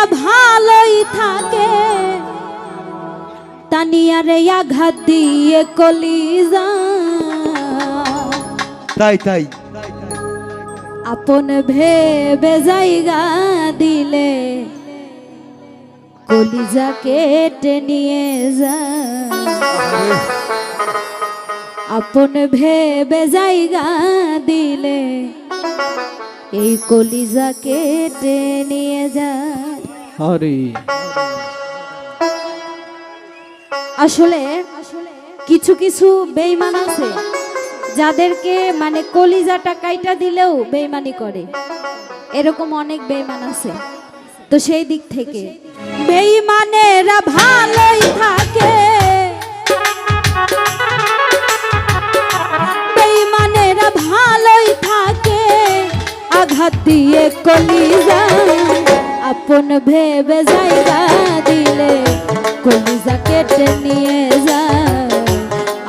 মানেরা ভালোই থাকে। তানিয়ারে আঘাত দিয়ে কলিজা। তাই তাই। আপন ভেবে জায়গা দিলে কলিজা কেটে নিয়ে যা। আপন ভেবে জায়গা দিলে এই কলিজা কেটে নিয়ে যা। আরে আসলে কিছু কিছু বেইমান আছে যাদেরকে মানে কলিজাটা কাইটা দিলেও বেইমানি করে। এরকম অনেক বেইমান আছে। তো সেই দিক থেকে বেইমানেরা ভালোই থাকে। বেইমানেরা ভালোই থাকে। আঘাত দিয়ে কলিজা আপন ভেবে জায়গা দিলে কলিজা কেটে নিয়ে যায়।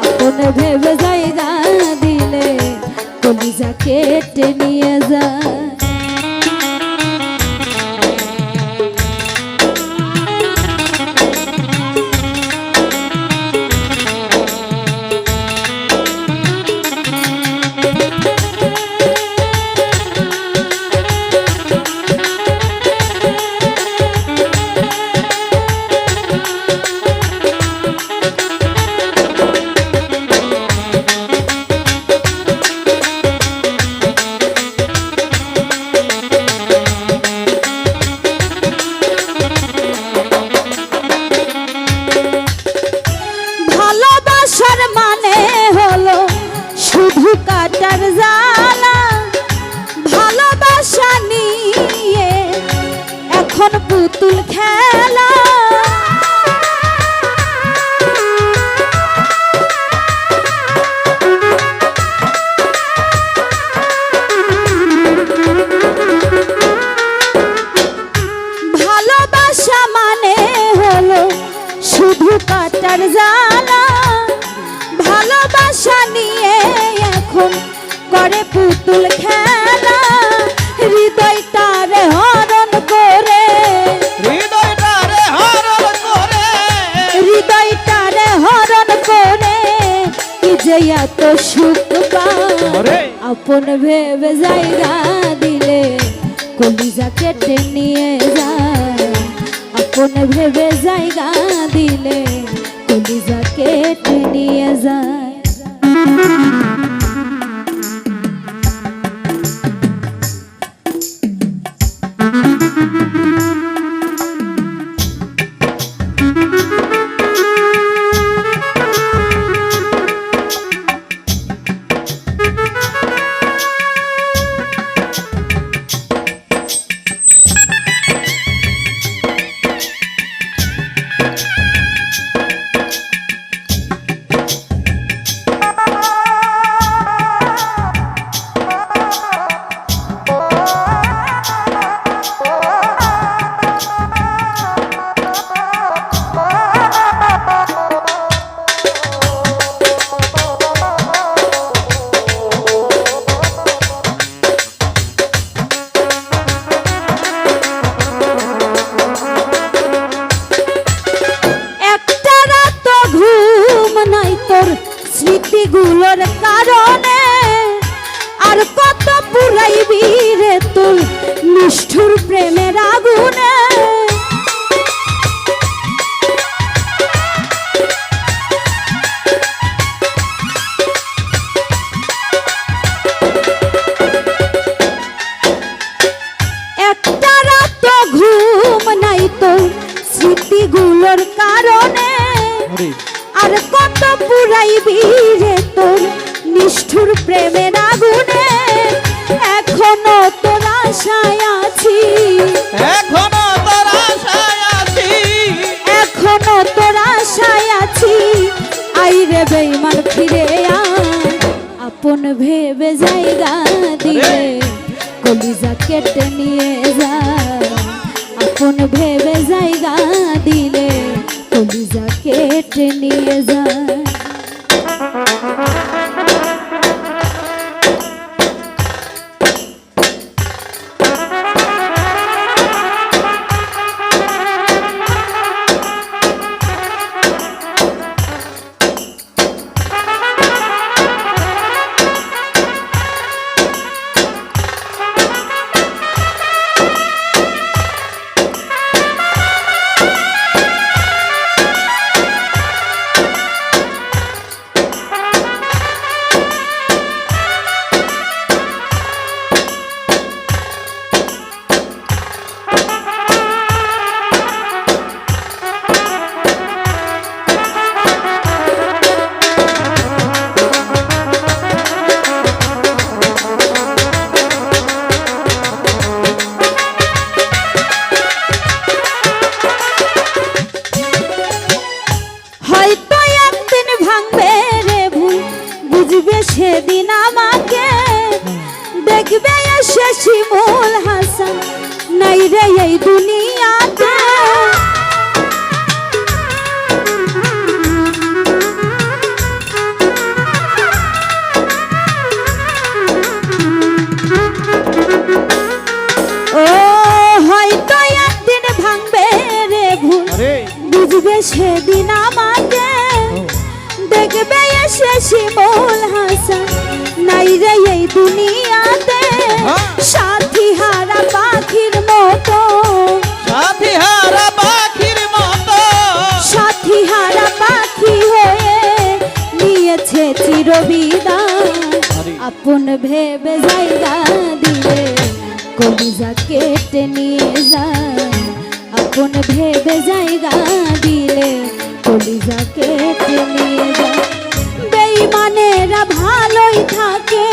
আপন ভেবে জায়গা দিলে কলিজা কেটে নিয়ে যায়। কাটার জ্বালা, ভালোবাসা নিয়ে এখন পুতুল খেলা। ভালোবাসা মানে হলো শুধু কাটার জ্বালা, ভালোবাসা নিয়ে এখন করে পুতুল খেলা। হরণ করে। হৃদয়টারে হরণ করে। হৃদয়টারে হরণ করে। কি যে এত সুখ আপন ভেবে জায়গা দিলে কলিজা কেটে নিয়ে যায় আপন ভেবে জায়গা দিলে কলিজা কেটে নিয়ে যায়। একটা রাত ঘুম নাই তোর স্মৃতিগুলোর কারণে। আর কত পুরাইবি রে তোর নিষ্ঠুর প্রেমের আগুনে। এখনও তোর আশায় আছি। এখনও তোর আশায় আছি। এখনও তোর আশায় আছি। আইরে বেইমান ফিরে আয়। আপন ভেবে জায়গা দিয়ে কেটে নিয়ে যা। আপন ভেবে জায়গা দিলে কলিজা কেটে নিয়ে যায় সেদিন আমাকে দেখবে এসে শিমুল হাসান। নাই রে এই দুনিয়া এসে শিমুল হাসান নাই রে এই দুনিয়াতে। হ্যাঁ। সাথী হারা পাখির মতো। সাথী হারা পাখির মতো। সাথী হারা পাখি হয়ে নিয়েছে চিরবিদায় আরে। আপন ভেবে জায়গা দিলে কলিজা কেটে নিয়ে যায়। আপন ভেবে জায়গা দিলে কলিজা কেটে নিয়ে যায় বেইমানেরা ভালোই থাকে।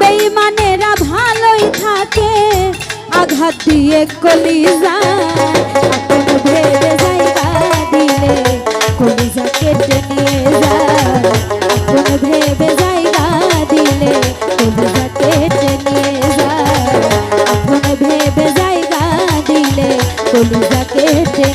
বেইমানেরা ভালোই থাকে। আঘাত দিয়ে কলিজা ভেবে জায়গা দিলে কলিজা কেটে নিয়ে যায় দিলে কলিজা কেটে নিয়ে যায় ভেবে জায়গা দিলে কলিজা কেটে